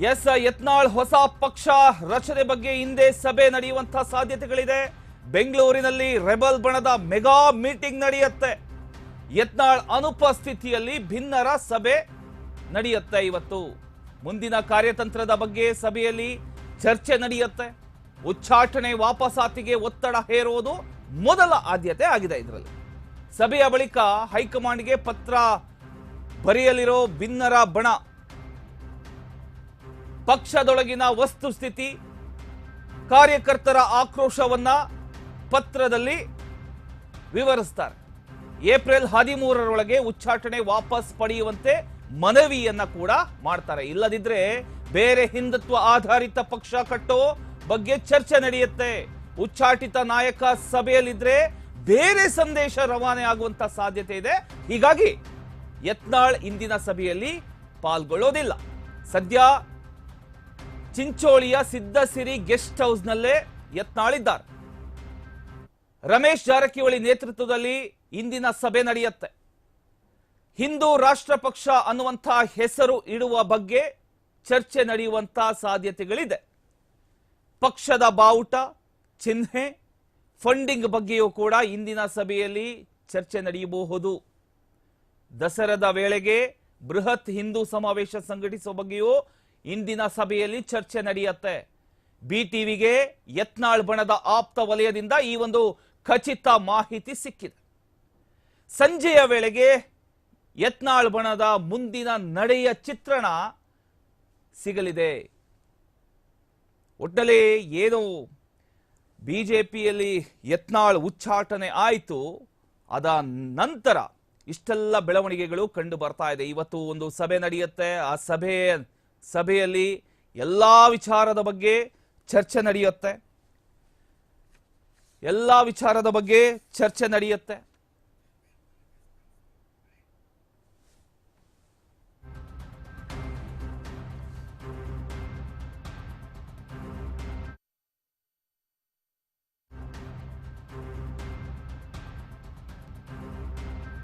S Yatnal ಹೊಸ ಪಕ್ಷ ರಚನೆ ಬಗ್ಗೆ ಹಿಂದೆ ಸಭೆ ನಡೆಯುವಂತಹ ಸಾಧ್ಯತೆಗಳಿದೆ. ಬೆಂಗಳೂರಿನಲ್ಲಿ ರೆಬಲ್ ಬಣದ ಮೆಗಾ ಮೀಟಿಂಗ್ ನಡೆಯುತ್ತೆ. ಯತ್ನಾಳ್ ಅನುಪಸ್ಥಿತಿಯಲ್ಲಿ ಭಿನ್ನರ ಸಭೆ ನಡೆಯುತ್ತೆ ಇವತ್ತು. ಮುಂದಿನ ಕಾರ್ಯತಂತ್ರದ ಬಗ್ಗೆ ಸಭೆಯಲ್ಲಿ ಚರ್ಚೆ ನಡೆಯುತ್ತೆ. ಉಚ್ಚಾಟನೆ ವಾಪಸಾತಿಗೆ ಒತ್ತಡ ಹೇರುವುದು ಮೊದಲ ಆದ್ಯತೆ ಆಗಿದೆ ಇದರಲ್ಲಿ. ಸಭೆಯ ಬಳಿಕ ಹೈಕಮಾಂಡ್ಗೆ ಪತ್ರ ಬರೆಯಲಿರೋ ಭಿನ್ನರ ಬಣ ಪಕ್ಷದೊಳಗಿನ ವಸ್ತುಸ್ಥಿತಿ ಕಾರ್ಯಕರ್ತರ ಆಕ್ರೋಶವನ್ನ ಪತ್ರದಲ್ಲಿ ವಿವರಿಸ್ತಾರೆ. ಏಪ್ರಿಲ್ ಹದಿಮೂರರೊಳಗೆ ಉಚ್ಚಾಟನೆ ವಾಪಸ್ ಪಡೆಯುವಂತೆ ಮನವಿಯನ್ನ ಕೂಡ ಮಾಡ್ತಾರೆ. ಇಲ್ಲದಿದ್ರೆ ಬೇರೆ ಹಿಂದುತ್ವ ಆಧಾರಿತ ಪಕ್ಷ ಕಟ್ಟೋ ಬಗ್ಗೆ ಚರ್ಚೆ ನಡೆಯುತ್ತೆ. ಉಚ್ಚಾಟಿತ ನಾಯಕ ಸಭೆಯಲ್ಲಿದ್ರೆ ಬೇರೆ ಸಂದೇಶ ರವಾನೆ ಆಗುವಂತ ಸಾಧ್ಯತೆ ಇದೆ. ಹೀಗಾಗಿ ಯತ್ನಾಳ್ ಇಂದಿನ ಸಭೆಯಲ್ಲಿ ಪಾಲ್ಗೊಳ್ಳೋದಿಲ್ಲ. ಸದ್ಯ ಚಿಂಚೋಳಿಯ ಸಿದ್ದಸಿರಿ ಗೆಸ್ಟ್ ಹೌಸ್ನಲ್ಲೇ ಯತ್ನಾಳಿದ್ದಾರೆ. ರಮೇಶ್ ಜಾರಕಿಹೊಳಿ ನೇತೃತ್ವದಲ್ಲಿ ಇಂದಿನ ಸಭೆ ನಡೆಯುತ್ತೆ. ಹಿಂದೂ ರಾಷ್ಟ್ರ ಪಕ್ಷ ಅನ್ನುವಂತಹ ಹೆಸರು ಇಡುವ ಬಗ್ಗೆ ಚರ್ಚೆ ನಡೆಯುವಂತಹ ಸಾಧ್ಯತೆಗಳಿದೆ. ಪಕ್ಷದ ಬಾವುಟ, ಚಿಹ್ನೆ, ಫಂಡಿಂಗ್ ಬಗ್ಗೆಯೂ ಕೂಡ ಇಂದಿನ ಸಭೆಯಲ್ಲಿ ಚರ್ಚೆ ನಡೆಯಬಹುದು. ದಸರಾದ ವೇಳೆಗೆ ಬೃಹತ್ ಹಿಂದೂ ಸಮಾವೇಶ ಸಂಘಟಿಸುವ ಬಗ್ಗೆಯೂ ಇಂದಿನ ಸಭೆಯಲ್ಲಿ ಚರ್ಚೆ ನಡೆಯುತ್ತೆ. ಬಿ ಟಿವಿಗೆ ಯತ್ನಾಳ್ ಬಣದ ಆಪ್ತ ವಲಯದಿಂದ ಈ ಒಂದು ಖಚಿತ ಮಾಹಿತಿ ಸಿಕ್ಕಿದೆ. ಸಂಜೆಯ ವೇಳೆಗೆ ಯತ್ನಾಳ್ ಬಣದ ಮುಂದಿನ ನಡೆಯ ಚಿತ್ರಣ ಸಿಗಲಿದೆ. ಒಟ್ಟಲ್ಲಿ ಏನು ಬಿಜೆಪಿಯಲ್ಲಿ ಯತ್ನಾಳ್ ಉಚ್ಚಾಟನೆ ಆಯಿತು, ಅದ ನಂತರ ಇಷ್ಟೆಲ್ಲ ಬೆಳವಣಿಗೆಗಳು ಕಂಡು ಬರ್ತಾ ಇದೆ. ಇವತ್ತು ಒಂದು ಸಭೆ ನಡೆಯುತ್ತೆ. ಆ ಸಭೆ ಸಭೆಯಲ್ಲಿ ಎಲ್ಲ ವಿಚಾರದ ಬಗ್ಗೆ ಚರ್ಚೆ ನಡೆಯುತ್ತೆ. ಎಲ್ಲ ವಿಚಾರದ ಬಗ್ಗೆ ಚರ್ಚೆ ನಡೆಯುತ್ತೆ.